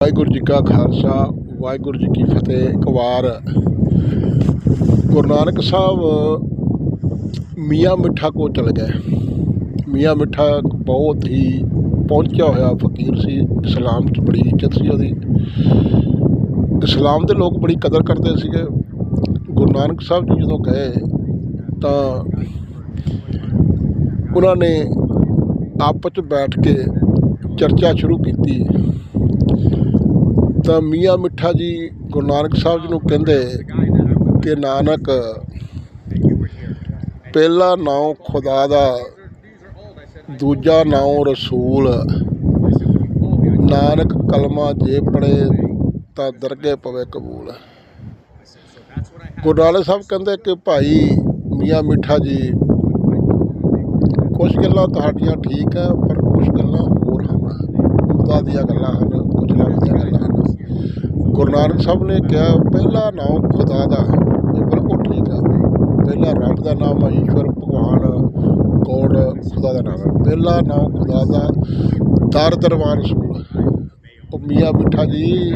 ਵਾਹਿਗੁਰੂ ਜੀ ਕਾ ਖਾਲਸਾ, ਵਾਹਿਗੁਰੂ ਜੀ ਕੀ ਫਤਿਹ ਇੱਕ ਵਾਰ ਗੁਰੂ ਨਾਨਕ ਸਾਹਿਬ, ਮੀਆਂ ਮਿੱਠਾ ਕੋ ਚਲ ਗਏ। ਮੀਆਂ ਮਿੱਠਾ ਬਹੁਤ ਹੀ ਪਹੁੰਚਿਆ ਹੋਇਆ ਫਕੀਰ ਸੀ, ਇਸਲਾਮ 'ਚ ਬੜੀ ਇੱਜ਼ਤ ਸੀ ਉਹਦੀ। ਇਸਲਾਮ ਦੇ ਲੋਕ ਬੜੀ ਕਦਰ ਕਰਦੇ ਸੀਗੇ। ਗੁਰੂ ਨਾਨਕ ਸਾਹਿਬ ਜੀ ਜਦੋਂ ਗਏ, ਤਾਂ ਉਹਨਾਂ ਨੇ ਆਪਸ 'ਚ ਬੈਠ ਕੇ ਚਰਚਾ ਸ਼ੁਰੂ ਕੀਤੀ। ਤਾਂ ਮੀਆਂ ਮਿੱਠਾ ਜੀ ਗੁਰੂ ਨਾਨਕ ਸਾਹਿਬ ਜੀ ਨੂੰ ਕਹਿੰਦੇ ਕਿ ਨਾਨਕ, ਪਹਿਲਾ ਨਾਮ ਖੁਦਾ ਦਾ, ਦੂਜਾ ਨਾਮ ਰਸੂਲ। ਨਾਨਕ ਕਲਮਾ ਜੇ ਪੜੇ ਤਾਂ ਦਰਗੇ ਪਵੇ ਕਬੂਲ। ਗੁਰੂ ਨਾਨਕ ਸਾਹਿਬ ਕਹਿੰਦੇ ਕਿ ਭਾਈ ਮੀਆਂ ਮਿੱਠਾ ਜੀ ਕੁਝ ਗੱਲਾਂ ਤੁਹਾਡੀਆਂ ਠੀਕ ਹੈ, ਪਰ ਕੁਝ ਗੱਲਾਂ ਹੋਰ ਹਨ ਖੁਦਾ ਦੀਆਂ ਗੱਲਾਂ ਹਨ ਕੁਝ ਰੱਬ ਦੀਆਂ ਗੱਲਾਂ ਹਨ ਗੁਰੂ ਨਾਨਕ ਸਾਹਿਬ ਨੇ ਕਿਹਾ, ਪਹਿਲਾ ਨਾਮ ਖੁਦਾ ਦਾ ਇਹ ਬਿਲਕੁਲ ਠੀਕ ਹੈ। ਪਹਿਲਾ ਰੱਬ ਦਾ ਨਾਮ ਹੈ ਈਸ਼ਵਰ, ਭਗਵਾਨ, ਗੋਡ, ਖੁਦਾ ਦਾ ਨਾਮ ਹੈ। ਪਹਿਲਾ ਨਾਮ ਖੁਦਾ ਦਾ ਦਰ ਦਰਬਾਰ ਰਸੂਲ ਉਹ ਮੀਆਂ ਬਿੱਠਾ ਜੀ,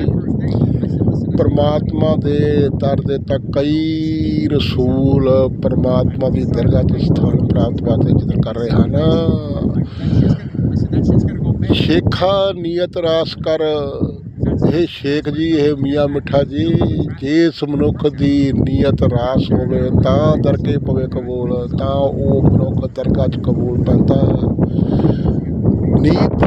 ਪਰਮਾਤਮਾ ਦੇ ਦਰ ਦੇ ਤਾਂ ਕਈ ਰਸੂਲ ਪਰਮਾਤਮਾ ਦੀ ਦਰਗਾਹ 'ਚ ਸਥਾਨ ਪ੍ਰਾਪਤ ਵਾਸਤੇ ਜਿੱਦ ਕਰ ਰਹੇ ਹਨ। ਸ਼ੇਖਾ ਨੀਅਤ ਰਾਸ ਕਰ ਇਹ ਸ਼ੇਖ ਜੀ, ਇਹ ਮੀਆਂ ਮਿੱਠਾ ਜੀ, ਜਿਸ ਮਨੁੱਖ ਦੀ ਨੀਅਤ ਰਾਸ ਹੋਵੇ, ਤਾਂ ਦਰਕੇ ਪਵੇ ਕਬੂਲ, ਤਾਂ ਉਹ ਮਨੁੱਖ ਦਰਗਾਹ 'ਚ ਕਬੂਲ ਪੈਂਦਾ ਹੈ। ਨੀਤ,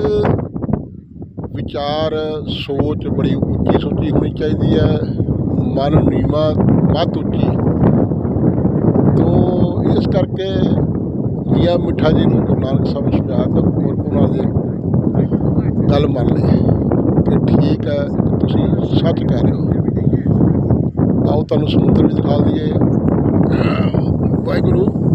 ਵਿਚਾਰ, ਸੋਚ ਬੜੀ ਉੱਚੀ ਸੋਚੀ ਹੋਣੀ ਚਾਹੀਦੀ ਹੈ। ਮਨ ਨੀਵਾ ਵੱਧ ਉੱਚੀ। ਤੋ ਇਸ ਕਰਕੇ ਮੀਆਂ ਮਿੱਠਾ ਜੀ ਨੂੰ ਗੁਰੂ ਨਾਨਕ ਸਾਹਿਬ ਨੇ ਸਮਝਾਇਆ ਤਾਂ ਉਹਨਾਂ ਦੀ ਗੱਲ ਮੰਨ ਲਈ ਕਿ ਠੀਕ ਹੈ ਤੁਸੀਂ ਸੱਚ ਕਹਿ ਰਹੇ ਹੋ। ਆਓ, ਤੁਹਾਨੂੰ ਸਮੁੰਦਰ ਵੀ ਦਿਖਾ ਦਈਏ। ਵਾਹਿਗੁਰੂ।